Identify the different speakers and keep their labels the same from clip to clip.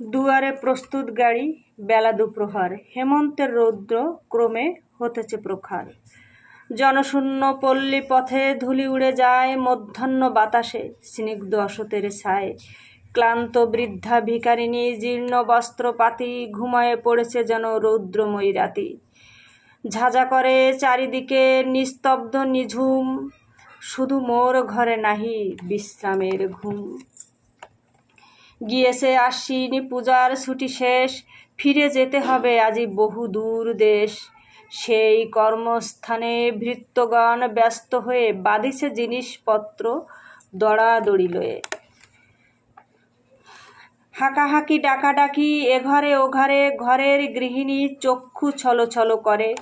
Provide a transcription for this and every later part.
Speaker 1: দুয়ারে প্রস্তুত গাড়ি, বেলা দুপ্রহার। হেমন্তের রৌদ্র ক্রমে হতেছে প্রখার। জনশূন্য পল্লী পথে ধুলি উড়ে যায় মধ্যাহ্ন বাতাসে, স্নিগ্ধ অসতের ছায়। ক্লান্ত বৃদ্ধা ভিকারিণী জীর্ণ বস্ত্রপাতি ঘুমায়ে পড়েছে যেন রৌদ্রময়ী রাতি। ঝাঁঝা করে চারিদিকে নিস্তব্ধ নিঝুম, শুধু মোর ঘরে নাহি বিশ্রামের ঘুম। গিয়েছে আশ্বিনী পূজার ছুটি শেষ, ফিরে যেতে হবে আজি বহু দূর দেশ। সেই কর্মস্থানে ভৃত্যগণ ব্যস্ত হয়ে বাঁধিছে জিনিসপত্র দড়াদড়ি লয়ে। হাঁকাহাঁকি, ডাকাডাকি, এ ঘরে ও ঘরের গৃহিণী চক্ষু ছলো ছলো করে।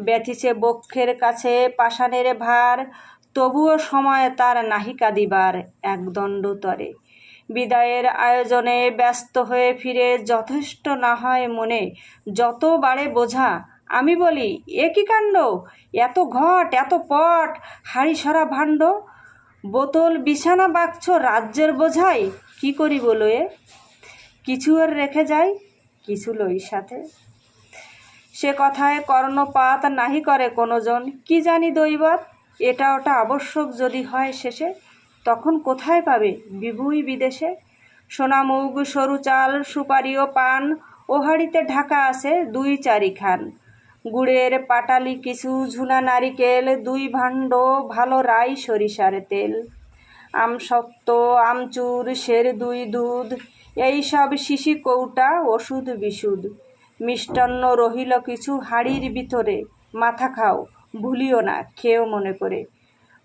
Speaker 1: ব্যথিছে বক্ষের কাছে পাষাণের ভার, তবুও সময় তার নাহিকা দিবার একদণ্ড তরে। বিদায়ের আয়োজনে ব্যস্ত হয়ে ফিরে যথেষ্ট না হয় মনে। যত বাড়ে বোঝা, আমি বলি, এ কি কাণ্ড? এত ঘট, এত পট হাড়ি সরা ভাণ্ড? বোতল, বিছানা, বাক্স রাজ্যের বোঝাই, কি করি বলো এ কিছু আর রেখে যাই, কিছু লই সাথে? সে কথায় কর্ণপাত নাহি করে কোনোজন। কি জানি দৈবত, এটা ওটা আবশ্যক যদি হয় শেষে। তখন কোথায় পাবে? বিভুই বিদেশে? সোনামুগ সরু চাল সুপারি ও পান ও হাড়িতে ঢাকা আছে দুই চারি খান গুড়ের পাটালি কিছু, ঝুনা নারিকেল, দুই ভাণ্ড, ভালো রাই সরিষার তেল। আমসত্ত্ব আমচুর, সের দুই দুধ, এই সব শিশি কৌটা ওষুধ বিশুদ মিষ্টান্ন রহিল কিছু হাড়ির ভিতরে। মাথা খাও, ভুলিও না খেয়েও মনে করে।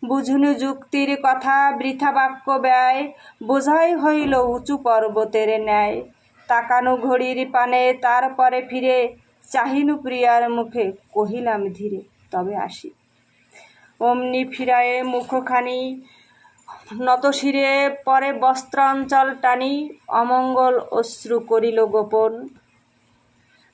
Speaker 1: বুঝুনু যুক্তির কথা, বৃথা বাক্য ব্যয়। বোঝাই হইল উঁচু পর্বতের ন্যায়। তাকানু ঘড়ির পানে, তারপরে ফিরে। চাহিনু প্রিয়ার মুখে, কহিলাম ধীরে, তবে আসি। অমনি ফিরায়ে মুখখানি, নতশিরে পরে বস্ত্রাঞ্চল টানি। অমঙ্গল অশ্রু করিল গোপন।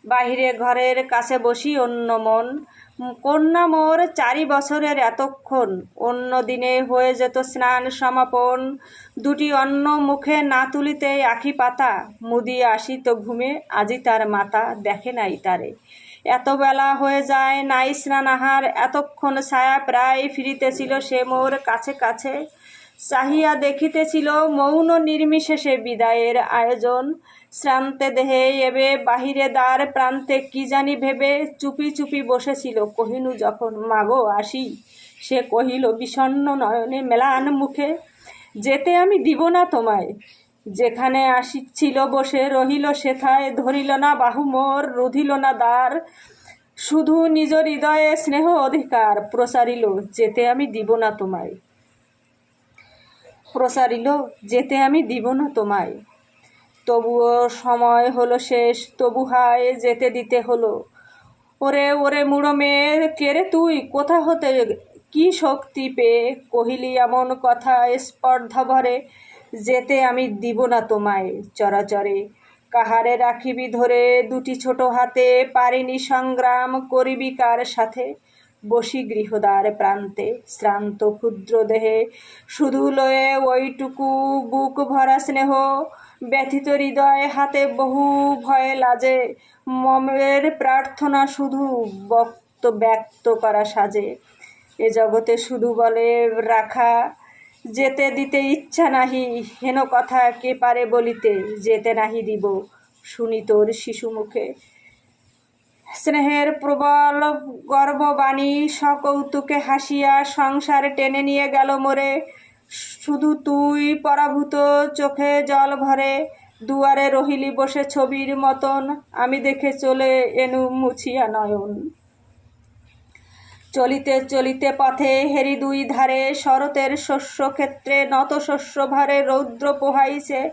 Speaker 1: বাহিরে ঘরের কাছে বসি অন্য মন। কন্যা মোর চারি বছরের এতক্ষণ। অন্য দিনে হয়ে যেত স্নান সমাপন। দুটি অন্ন মুখে না তুলিতে আখি পাতা। মুদিয়ে আসিত ঘুমে, আজি তার মাতা দেখে নাই তারে। এত বেলা হয়ে যায় নাই স্নানাহার। এতক্ষণ ছায়া প্রায় ফিরিতেছিল সে মোর কাছে কাছে। চাহিয়া দেখিতেছিল মৌন নির্বিশেষে বিদায়ের আয়োজন। শ্রান্তে দেহে এবে বাহিরে দ্বার প্রান্তে কি জানি ভেবে চুপি চুপি বসেছিল। কহিনু, যখন মাগো আসি? সে কহিল বিষণ্ন নয়নে মেলান মুখে, যেতে আমি দিব না তোমায়। যেখানে আসিছিল বসে রহিল সেথায়, ধরিল না বাহু মোর, রুধিল না দ্বার। শুধু নিজ হৃদয়ে স্নেহ অধিকার প্রসারিল, যেতে আমি দিব না তোমায়। প্রসারিল, যেতে আমি দিব না তোমায়। তবুও সময় হলো শেষ, তবু হায় যেতে দিতে হলো। ওরে ওরে মুড়ো মেয়ে কেরে তুই? কোথা হতে কি শক্তি পেয়ে কহিলি এমন কথা স্পর্ধা ভরে, যেতে আমি দিব না তোমায় চরাচরে। কাহারে রাখিবি ধরে দুটি ছোট হাতে, পারিনি সংগ্রাম করিবি কার সাথে? বসি গৃহদ্বার প্রান্তে, শ্রান্ত ক্ষুদ্র দেহে শুধু লয়ে ওইটুকু বুক ভরা স্নেহ, ব্যথিত হৃদয় হাতে বহু ভয়ে লাজে, মমের প্রার্থনা শুধু বক্ত ব্যক্ত করা সাজে। এ জগতে শুধু বলে রাখা, যেতে দিতে ইচ্ছা নাহি, হেন কথা কে পারে বলিতে, যেতে নাহি দিব, শুনি তোর শিশু মুখে স্নেহের প্রবল গর্ববাণী সকৌতুকে হাসিয়া সংসার টেনে নিয়ে গেল মোরে। শুধু তুই পরাভূত, চোখে জল ভরে দুয়ারে রহিলি বসে ছবির মতন। আমি দেখে চলে এনু মুছিয়া নয়ন। চলিতে চলিতে পথে হেরি দুই ধারে শরতের শস্য ক্ষেত্রে নত শস্য ভারে রৌদ্র পোহাইছে।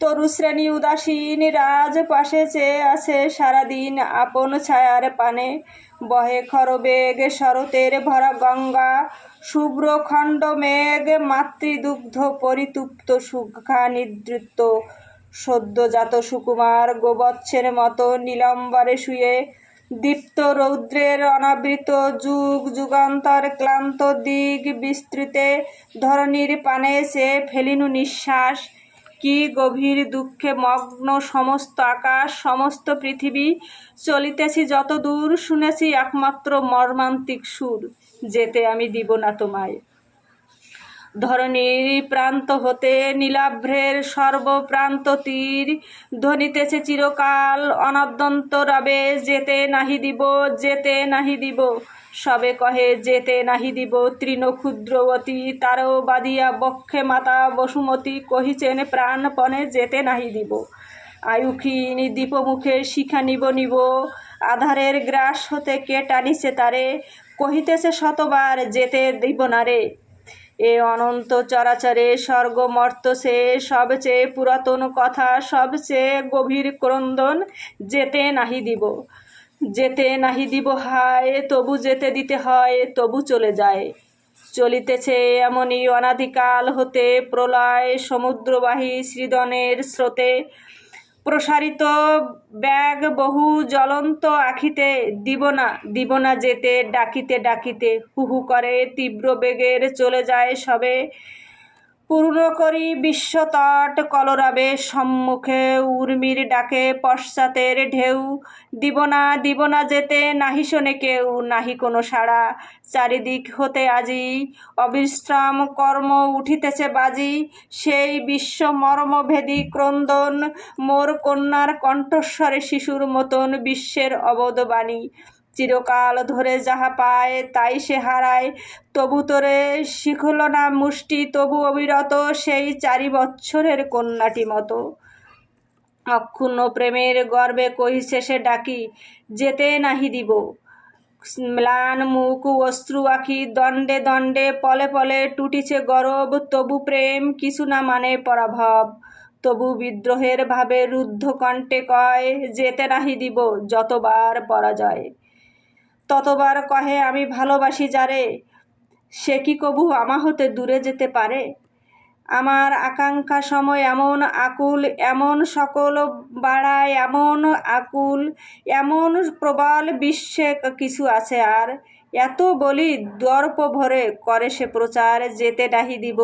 Speaker 1: তরুশ্রেণী উদাসীন রাজ পাশে চেয়ে আছে সারাদিন আপন ছায়ার পানে। বহে খরবেগ শরতের ভরা গঙ্গা, শুভ্র খণ্ড মেঘ, মাতৃদুগ্ধ পরিতুপ্ত সুখা নিদ্রিত সদ্যজাত সুকুমার গোবচ্ছের মতো নীলম্বরে শুয়ে, দীপ্ত রৌদ্রের অনাবৃত যুগ, যুগান্তর ক্লান্ত দিক বিস্তৃতে, ধরণীর পানে সে ফেলিনু নিঃশ্বাস কি গভীর দুঃখে মগ্ন সমস্ত আকাশ, সমস্ত পৃথিবী? চলিতেছি যত দূর, শুনেছি একমাত্র মর্মান্তিক সুর, যেতে আমি দিব না তোমায়। ধরণীর প্রান্ত হতে নীলাভ্রের সর্বপ্রান্ত তীর, ধ্বনিতেছে চিরকাল অনদ্যন্ত রবে যেতে নাহি দিব, যেতে নাহি দিব। সবে কহে, যেতে নাহি দিব তৃণ ক্ষুদ্রবতী তারও বাদিয়া বক্ষে মাতা বসুমতী কহিছেন, প্রাণপণে যেতে নাহি দিব। আয়ুক্ষীণ দীপমুখে শিখা নিব নিব। আধারের গ্রাস হতে কে টানিছে তারে? কহিতেছে শতবার, যেতে দিব না রে। এ অনন্ত চরাচরে স্বর্গমর্ত সে। সবচেয়ে পুরাতন কথা, সবচেয়ে গভীর ক্রন্দন, যেতে নাহি দিব। যেতে নাহি দিব হায়, তবু যেতে দিতে হয়, তবু চলে যায়। চলিতেছে এমনই অনাদিকাল হতে প্রলয় সমুদ্রবাহী সৃদনের স্রোতে। প্রসারিত ব্যাগ বহু জ্বলন্ত আখিতে, দিব না দিব না যেতে, ডাকিতে ডাকিতে। হুহু করে তীব্র বেগের চলে যায় সবে। পূর্ণ করি বিশ্বতট কলরাবে সম্মুখে উর্মির ডাকে পশ্চাতের ঢেউ। দিব না দিব না যেতে, নাহি শোনে কেউ, নাহি কোনো সাড়া। চারিদিক হতে আজি অবিশ্রাম কর্ম উঠিতেছে বাজি। সেই বিশ্ব মর্মভেদী ক্রন্দন, মোর কন্যার কণ্ঠস্বরে শিশুর মতন বিশ্বের অবধবাণী। চিরকাল ধরে যাহা পায় তাই সে হারায়। তবু তোরে শিখল না মুষ্টি, তবু অবিরত সেই চারি বৎসরের কন্যাটি মতো। অক্ষুণ্ণ প্রেমের গর্বে কহিছে সে ডাকি, যেতে নাহি দিব। ম্লান মুখ, অশ্রু আখি, দণ্ডে দণ্ডে, পলে পলে টুটিছে গরব। তবু প্রেম কিছু না মানে পরাভব। তবু বিদ্রোহের ভাবে রুদ্ধ কণ্ঠে কয়, যেতে নাহি দিব, যতবার পরাজয়। ততবার কহে, আমি ভালোবাসি যারে, সে কি কবু আমা হতে দূরে যেতে পারে? আমার আকাঙ্ক্ষা সময় এমন আকুল, এমন সকল বাড়ায়, এমন আকুল, এমন প্রবল বিশ্বে কিছু আছে আর। এত বলি দর্প ভরে করে সে প্রচার, যেতে ডাহি দিব।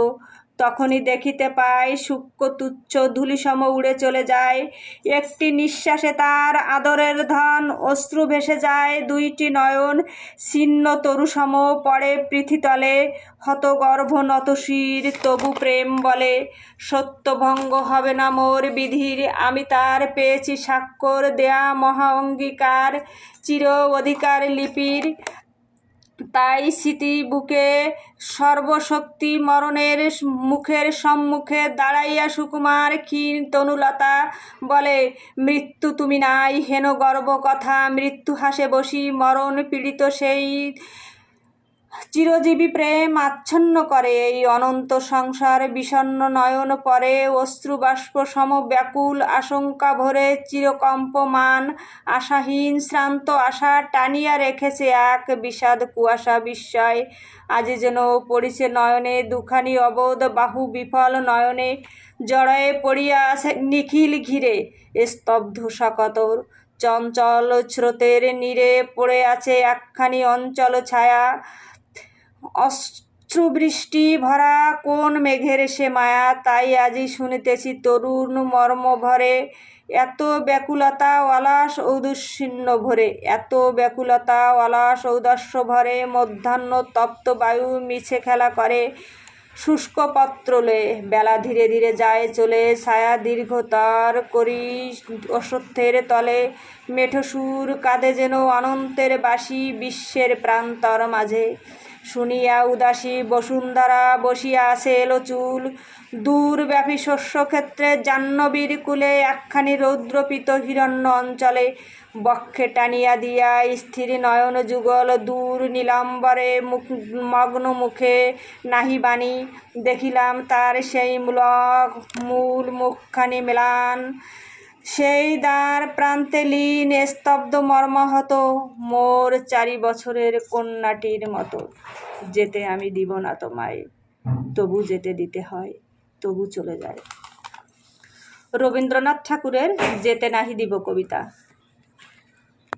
Speaker 1: তখনই দেখিতে পাই সূক্ষ্ম তুচ্ছ ধুলিসম উড়ে চলে যায়। একটি নিঃশ্বাসে তার আদরের ধন অশ্রু ভেসে যায়। দুইটি নয়ন ছিন্ন তরুসম পড়ে পৃথিতলে। হতগর্ভ নতশির, তবু প্রেম বলে সত্যভঙ্গ হবে না মোর বিধির। আমি তার পেয়েছি স্বাক্ষর দেয়া মহা অঙ্গীকার, চির অধিকার লিপির। তাই স্মৃতি বুকে সর্বশক্তি মরণের মুখের সম্মুখে দাঁড়াইয়া সুকুমার ক্ষীণ তনুলতা বলে, মৃত্যু তুমি নাই, হেন গর্ব কথা, মৃত্যু হাসে বসি, মরণ পীড়িত সেই চিরজীবী প্রেম আচ্ছন্ন করে এই অনন্ত সংসার, বিষণ্ন নয়ন পরে অশ্রুবাষ্প সম ব্যাকুল আশঙ্কা ভরে চিরকম্পমান, আশাহীন শ্রান্ত আশা টানিয়া রেখেছে এক বিষাদ কুয়াশা বিস্ময়। আজি যেন পড়িছে নয়নে দুখানি অবোধ বাহু বিফল নয়নে, জড়য়ে পড়িয়া আছে নিখিল ঘিরে স্তব্ধ সকতর চঞ্চল স্রোতের নীরে পড়ে আছে একখানি অঞ্চল ছায়া। অশ্রুবৃষ্টি ভরা কোন মেঘের সে মায়া? তাই আজি শুনিতেছি তরুণ মর্ম ভরে এত ব্যাকুলতা অলাস ঔদস্যিন্ন ভরে এত ব্যাকুলতা অলাস ঔদস্য ভরে মধ্যাহ্ন তপ্ত বায়ু মিছে খেলা করে, শুষ্ক পত্রলে বেলা ধীরে ধীরে যায় চলে, ছায়া দীর্ঘতর করি অসত্যের তলে মেঠো সুর কাঁদে যেন অনন্তের বাসি বিশ্বের প্রান্তর মাঝে। শুনিয়া উদাসী বসুন্ধরা বসিয়া আছে এলো চুল। দূরব্যাপী শস্যক্ষেত্রে জাহ্নবীর কুলে একখানি রৌদ্রপিত হিরণ্য অঞ্চলে বক্ষে টানিয়া দিয়া স্থির নয়ন যুগল দূর নীলাম্বরে মুখ মগ্ন মুখে নাহি বাণী। দেখিলাম তার সেই মূলক মূল মুখখানি মেলান। সেই দ্বার প্রান্তে লীন স্তব্ধ মর্মাহত মোর চারি বছরের কন্যাটির মতো। যেতে আমি দিব না তোমায়, তবু যেতে দিতে হয়, তবু চলে যায়। রবীন্দ্রনাথ ঠাকুরের যেতে নাহি দিব কবিতা।